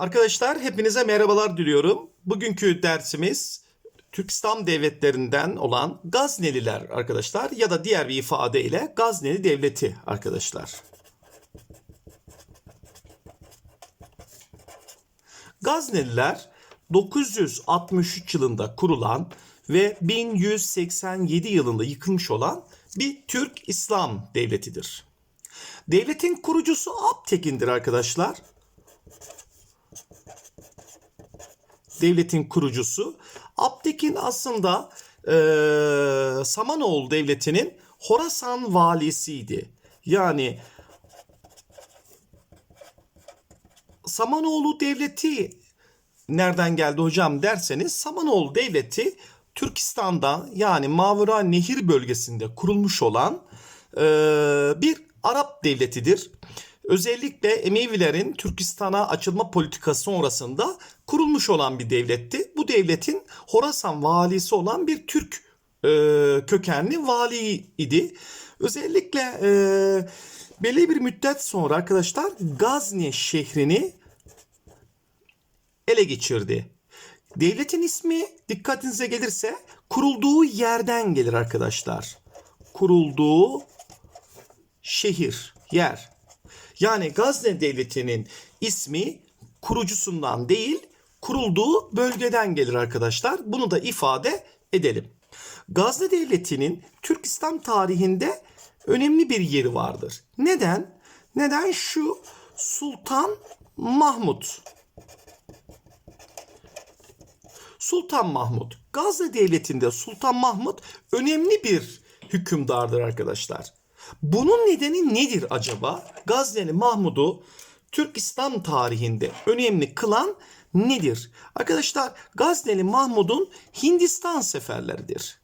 Arkadaşlar hepinize merhabalar diliyorum. Bugünkü dersimiz Türk İslam devletlerinden olan Gazneliler arkadaşlar ya da diğer bir ifadeyle Gazneli Devleti arkadaşlar. Gazneliler 963 yılında kurulan ve 1187 yılında yıkılmış olan bir Türk İslam devletidir. Devletin kurucusu Abtekin'dir arkadaşlar. Devletin kurucusu. Abtekin aslında eee Samanoğlu Devleti'nin Horasan valisiydi. Yani Samanoğlu Devleti nereden geldi hocam derseniz Samanoğlu Devleti Türkistan'da yani Mavra Nehir bölgesinde kurulmuş olan e, bir Arap devletidir. Özellikle Emevilerin Türkistan'a açılma politikası sonrasında kurulmuş olan bir devletti. Bu devletin Horasan valisi olan bir Türk e, kökenli vali idi. Özellikle e, belli bir müddet sonra arkadaşlar Gazne şehrini ele geçirdi. Devletin ismi dikkatinize gelirse kurulduğu yerden gelir arkadaşlar. Kurulduğu şehir, yer. Yani Gazne Devleti'nin ismi kurucusundan değil, kurulduğu bölgeden gelir arkadaşlar. Bunu da ifade edelim. Gazne Devleti'nin Türk İslam tarihinde önemli bir yeri vardır. Neden? Neden şu Sultan Mahmut Sultan Mahmut. Gazze Devleti'nde Sultan Mahmut önemli bir hükümdardır arkadaşlar. Bunun nedeni nedir acaba? Gazneli Mahmud'u Türk İslam tarihinde önemli kılan nedir? Arkadaşlar Gazneli Mahmud'un Hindistan seferleridir.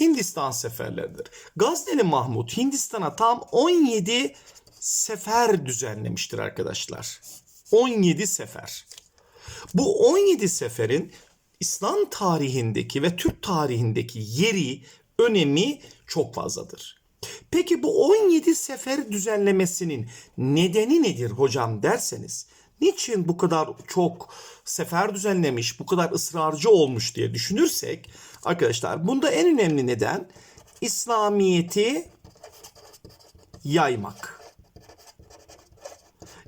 Hindistan seferleridir. Gazneli Mahmut Hindistan'a tam 17 sefer düzenlemiştir arkadaşlar. 17 sefer. Bu 17 seferin İslam tarihindeki ve Türk tarihindeki yeri, önemi çok fazladır. Peki bu 17 sefer düzenlemesinin nedeni nedir hocam derseniz, niçin bu kadar çok sefer düzenlemiş, bu kadar ısrarcı olmuş diye düşünürsek, arkadaşlar bunda en önemli neden İslamiyeti yaymak.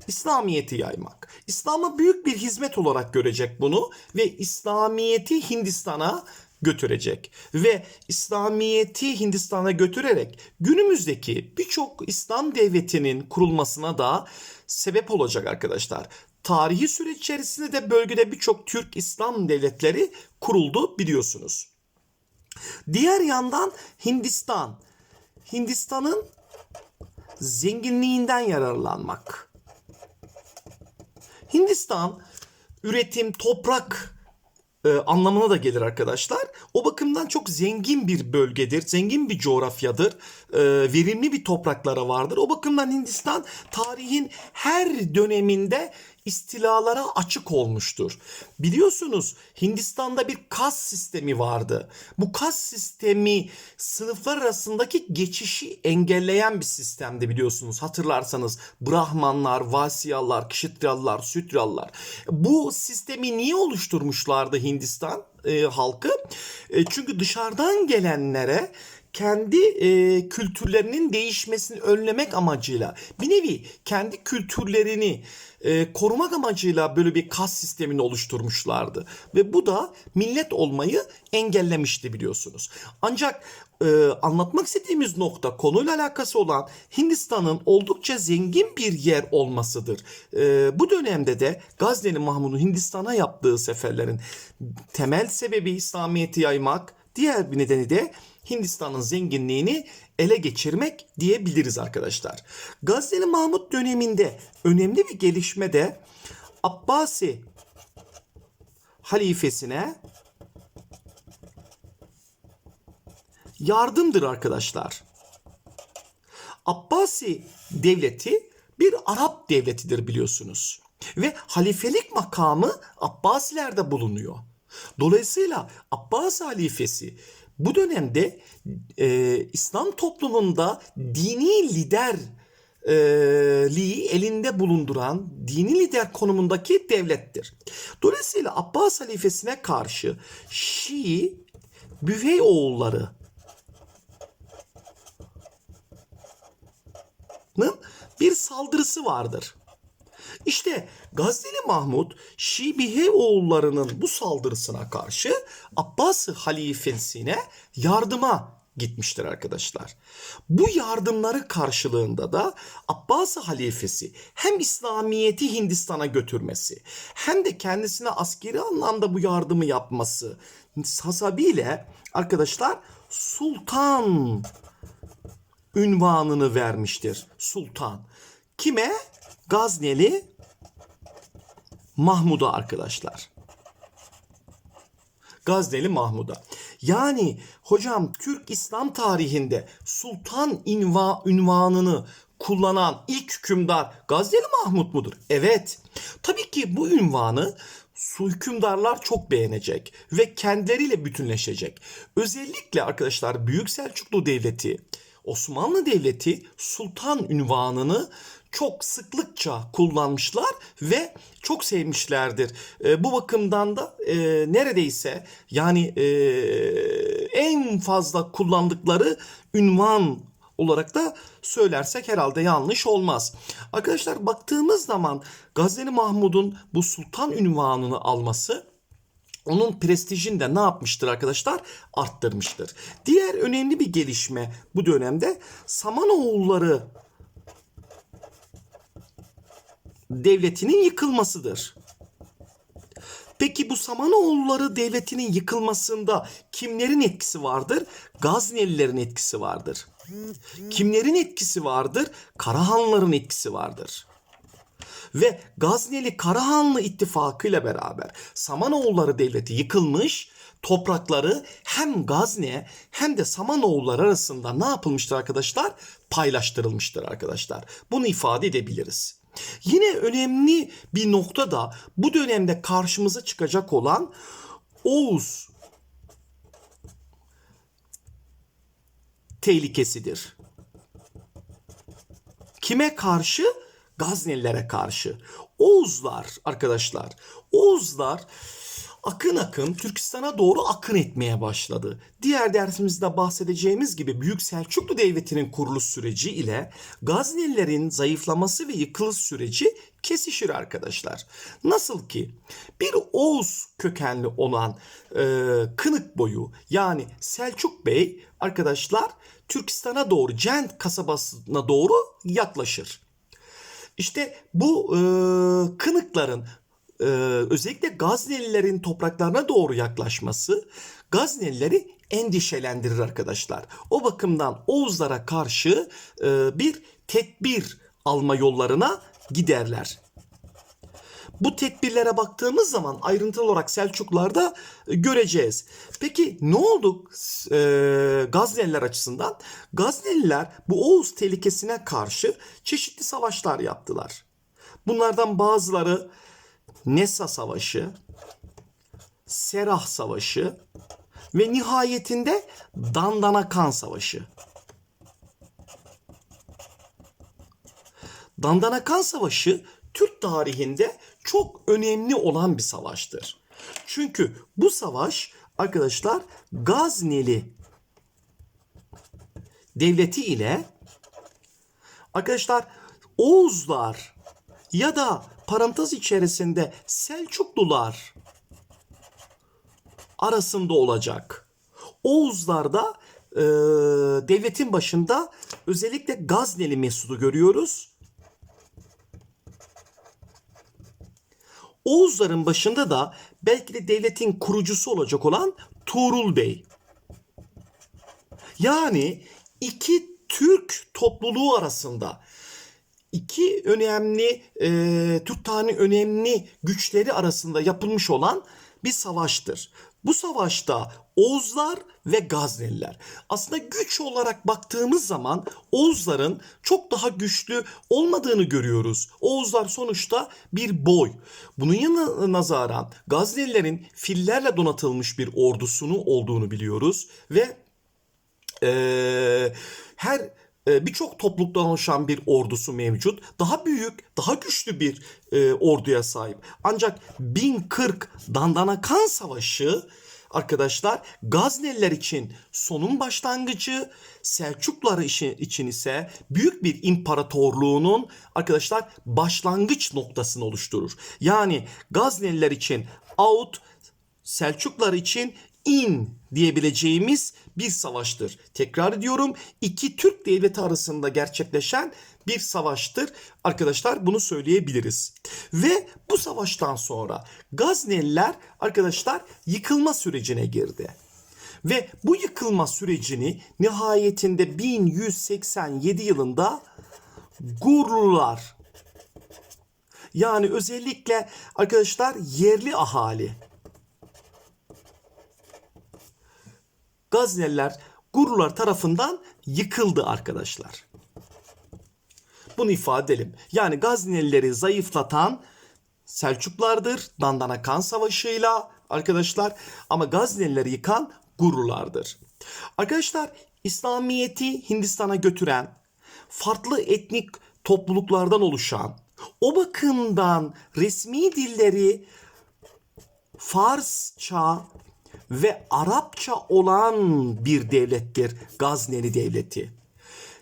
İslamiyeti yaymak. İslam'a büyük bir hizmet olarak görecek bunu ve İslamiyeti Hindistan'a götürecek ve İslamiyeti Hindistan'a götürerek günümüzdeki birçok İslam devletinin kurulmasına da sebep olacak arkadaşlar. Tarihi süreç içerisinde de bölgede birçok Türk İslam devletleri kuruldu biliyorsunuz. Diğer yandan Hindistan. Hindistan'ın zenginliğinden yararlanmak. Hindistan üretim, toprak e, anlamına da gelir arkadaşlar. O bakımdan çok zengin bir bölgedir, zengin bir coğrafyadır, e, verimli bir topraklara vardır. O bakımdan Hindistan tarihin her döneminde istilalara açık olmuştur. Biliyorsunuz Hindistan'da bir kas sistemi vardı. Bu kas sistemi sınıflar arasındaki geçişi engelleyen bir sistemdi biliyorsunuz. Hatırlarsanız Brahmanlar, Vasyalar, Kşitryalılar, Sütryalılar. Bu sistemi niye oluşturmuşlardı Hindistan e, halkı? E, çünkü dışarıdan gelenlere kendi e, kültürlerinin değişmesini önlemek amacıyla bir nevi kendi kültürlerini e, korumak amacıyla böyle bir kas sistemini oluşturmuşlardı. Ve bu da millet olmayı engellemişti biliyorsunuz. Ancak e, anlatmak istediğimiz nokta konuyla alakası olan Hindistan'ın oldukça zengin bir yer olmasıdır. E, bu dönemde de Gazneli Mahmud'un Hindistan'a yaptığı seferlerin temel sebebi İslamiyet'i yaymak, diğer bir nedeni de Hindistan'ın zenginliğini ele geçirmek diyebiliriz arkadaşlar. Gazneli Mahmut döneminde önemli bir gelişme de Abbasi halifesine yardımdır arkadaşlar. Abbasi devleti bir Arap devletidir biliyorsunuz. Ve halifelik makamı Abbasilerde bulunuyor. Dolayısıyla Abbas halifesi bu dönemde e, İslam toplumunda dini liderliği elinde bulunduran dini lider konumundaki devlettir. Dolayısıyla Abbas halifesine karşı Şii Büvey oğulları bir saldırısı vardır. İşte Gazneli Mahmud Şibihe oğullarının bu saldırısına karşı Abbas halifesine yardıma gitmiştir arkadaşlar. Bu yardımları karşılığında da Abbas halifesi hem İslamiyeti Hindistan'a götürmesi hem de kendisine askeri anlamda bu yardımı yapması hasabiyle arkadaşlar sultan ünvanını vermiştir. Sultan. Kime? Gazneli Mahmud'a arkadaşlar. Gazneli Mahmud'a. Yani hocam Türk İslam tarihinde sultan inva ünvanını kullanan ilk hükümdar Gazneli Mahmud mudur? Evet. Tabii ki bu ünvanı su hükümdarlar çok beğenecek ve kendileriyle bütünleşecek. Özellikle arkadaşlar Büyük Selçuklu Devleti, Osmanlı Devleti sultan ünvanını çok sıklıkça kullanmışlar ve çok sevmişlerdir. E, bu bakımdan da e, neredeyse yani e, en fazla kullandıkları ünvan olarak da söylersek herhalde yanlış olmaz. Arkadaşlar baktığımız zaman Gazneli Mahmud'un bu sultan ünvanını alması onun prestijini de ne yapmıştır arkadaşlar? Arttırmıştır. Diğer önemli bir gelişme bu dönemde Samanoğulları devletinin yıkılmasıdır. Peki bu Samanoğulları devletinin yıkılmasında kimlerin etkisi vardır? Gaznelilerin etkisi vardır. Kimlerin etkisi vardır? Karahanların etkisi vardır. Ve Gazneli Karahanlı ittifakıyla beraber Samanoğulları devleti yıkılmış, toprakları hem Gazne hem de Samanoğulları arasında ne yapılmıştır arkadaşlar? Paylaştırılmıştır arkadaşlar. Bunu ifade edebiliriz. Yine önemli bir nokta da bu dönemde karşımıza çıkacak olan Oğuz tehlikesidir. Kime karşı? Gaznelilere karşı. Oğuzlar arkadaşlar. Oğuzlar akın akın Türkistan'a doğru akın etmeye başladı. Diğer dersimizde bahsedeceğimiz gibi Büyük Selçuklu Devleti'nin kuruluş süreci ile Gaznelilerin zayıflaması ve yıkılış süreci kesişir arkadaşlar. Nasıl ki bir Oğuz kökenli olan e, Kınık boyu yani Selçuk Bey arkadaşlar Türkistan'a doğru Cent kasabasına doğru yaklaşır. İşte bu e, kınıkların e, özellikle Gaznelilerin topraklarına doğru yaklaşması Gaznelileri endişelendirir arkadaşlar. O bakımdan Oğuzlara karşı e, bir tedbir alma yollarına giderler. Bu tedbirlere baktığımız zaman ayrıntılı olarak Selçuklularda göreceğiz. Peki ne oldu e, Gazneliler açısından? Gazneliler bu Oğuz tehlikesine karşı çeşitli savaşlar yaptılar. Bunlardan bazıları Nesa Savaşı, Serah Savaşı ve nihayetinde Dandanakan Savaşı. Dandanakan Savaşı Türk tarihinde çok önemli olan bir savaştır. Çünkü bu savaş arkadaşlar Gazneli devleti ile arkadaşlar Oğuzlar ya da parantez içerisinde Selçuklular arasında olacak. Oğuzlarda e, devletin başında özellikle Gazneli Mesud'u görüyoruz. Oğuzların başında da belki de devletin kurucusu olacak olan Tuğrul Bey. Yani iki Türk topluluğu arasında iki önemli e, Türk tane önemli güçleri arasında yapılmış olan bir savaştır. Bu savaşta Oğuzlar ve Gazneliler. Aslında güç olarak baktığımız zaman Oğuzların çok daha güçlü olmadığını görüyoruz. Oğuzlar sonuçta bir boy. Bunun yanına nazaran Gaznelilerin fillerle donatılmış bir ordusunu olduğunu biliyoruz ve eee, her birçok topluluktan oluşan bir ordusu mevcut. Daha büyük, daha güçlü bir e, orduya sahip. Ancak 1040 Dandanakan Savaşı arkadaşlar Gazneliler için sonun başlangıcı, Selçuklular için, için ise büyük bir imparatorluğunun arkadaşlar başlangıç noktasını oluşturur. Yani Gazneliler için out, Selçuklar için in diyebileceğimiz bir savaştır. Tekrar ediyorum iki Türk devleti arasında gerçekleşen bir savaştır. Arkadaşlar bunu söyleyebiliriz. Ve bu savaştan sonra Gazneliler arkadaşlar yıkılma sürecine girdi. Ve bu yıkılma sürecini nihayetinde 1187 yılında Gurlular yani özellikle arkadaşlar yerli ahali Gazneliler Gurlular tarafından yıkıldı arkadaşlar. Bunu ifade edelim. Yani Gaznelileri zayıflatan Selçuklardır. Dandana Kan Savaşı'yla arkadaşlar ama Gaznelileri yıkan Gurlulardır. Arkadaşlar İslamiyet'i Hindistan'a götüren farklı etnik topluluklardan oluşan o bakımdan resmi dilleri Farsça ve Arapça olan bir devlettir Gazneli Devleti.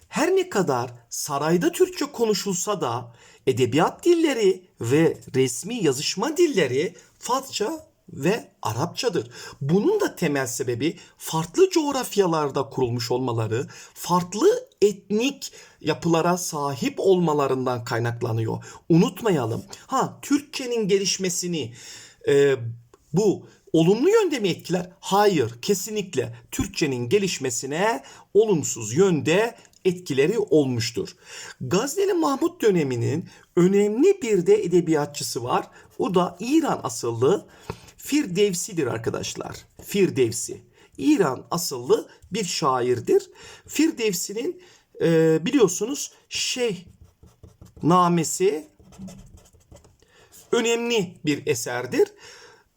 Her ne kadar sarayda Türkçe konuşulsa da edebiyat dilleri ve resmi yazışma dilleri Farsça ve Arapçadır. Bunun da temel sebebi farklı coğrafyalarda kurulmuş olmaları, farklı etnik yapılara sahip olmalarından kaynaklanıyor. Unutmayalım. Ha Türkçenin gelişmesini e, bu olumlu yönde mi etkiler? Hayır, kesinlikle Türkçenin gelişmesine olumsuz yönde etkileri olmuştur. Gazneli Mahmut döneminin önemli bir de edebiyatçısı var. O da İran asıllı Firdevsi'dir arkadaşlar. Firdevsi. İran asıllı bir şairdir. Firdevsi'nin e, biliyorsunuz Şeyh namesi önemli bir eserdir.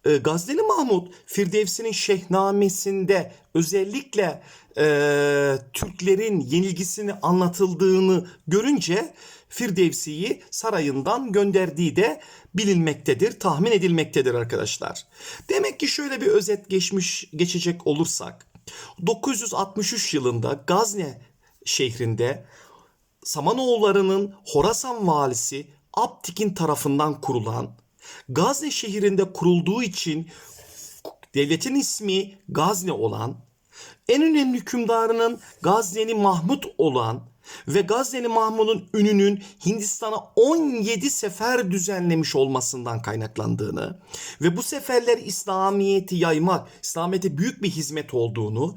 E, Gazneli Mahmut Firdevsi'nin Şehnamesi'nde özellikle e, Türklerin yenilgisini anlatıldığını görünce Firdevsi'yi sarayından gönderdiği de bilinmektedir, tahmin edilmektedir arkadaşlar. Demek ki şöyle bir özet geçmiş geçecek olursak 963 yılında Gazne şehrinde Samanoğullarının Horasan valisi Abtik'in tarafından kurulan Gazne şehrinde kurulduğu için devletin ismi Gazne olan, en önemli hükümdarının Gazneli Mahmut olan ve Gazneli Mahmud'un ününün Hindistan'a 17 sefer düzenlemiş olmasından kaynaklandığını ve bu seferler İslamiyet'i yaymak, İslamiyet'e büyük bir hizmet olduğunu,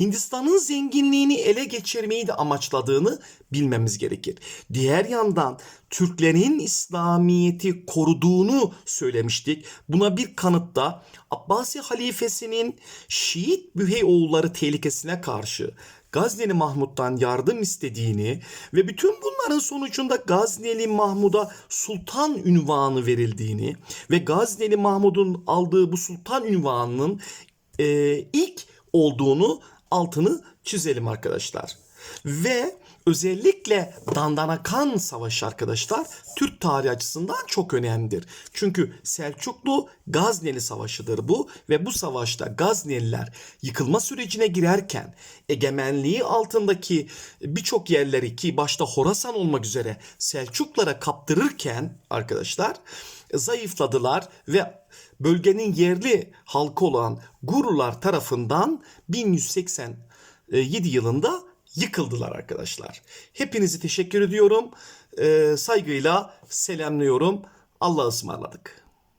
Hindistan'ın zenginliğini ele geçirmeyi de amaçladığını bilmemiz gerekir. Diğer yandan Türklerin İslamiyet'i koruduğunu söylemiştik. Buna bir kanıt da Abbasi halifesinin Şiit Büheyoğulları tehlikesine karşı Gazneli Mahmud'dan yardım istediğini ve bütün bunların sonucunda Gazneli Mahmud'a sultan ünvanı verildiğini ve Gazneli Mahmud'un aldığı bu sultan ünvanının e, ilk olduğunu altını çizelim arkadaşlar. Ve özellikle Dandanakan Savaşı arkadaşlar Türk tarihi açısından çok önemlidir. Çünkü Selçuklu Gazneli Savaşı'dır bu ve bu savaşta Gazneliler yıkılma sürecine girerken egemenliği altındaki birçok yerleri ki başta Horasan olmak üzere Selçuklara kaptırırken arkadaşlar zayıfladılar ve bölgenin yerli halkı olan Gurular tarafından 1187 yılında yıkıldılar arkadaşlar. Hepinizi teşekkür ediyorum. Ee, saygıyla selamlıyorum. Allah'a ısmarladık.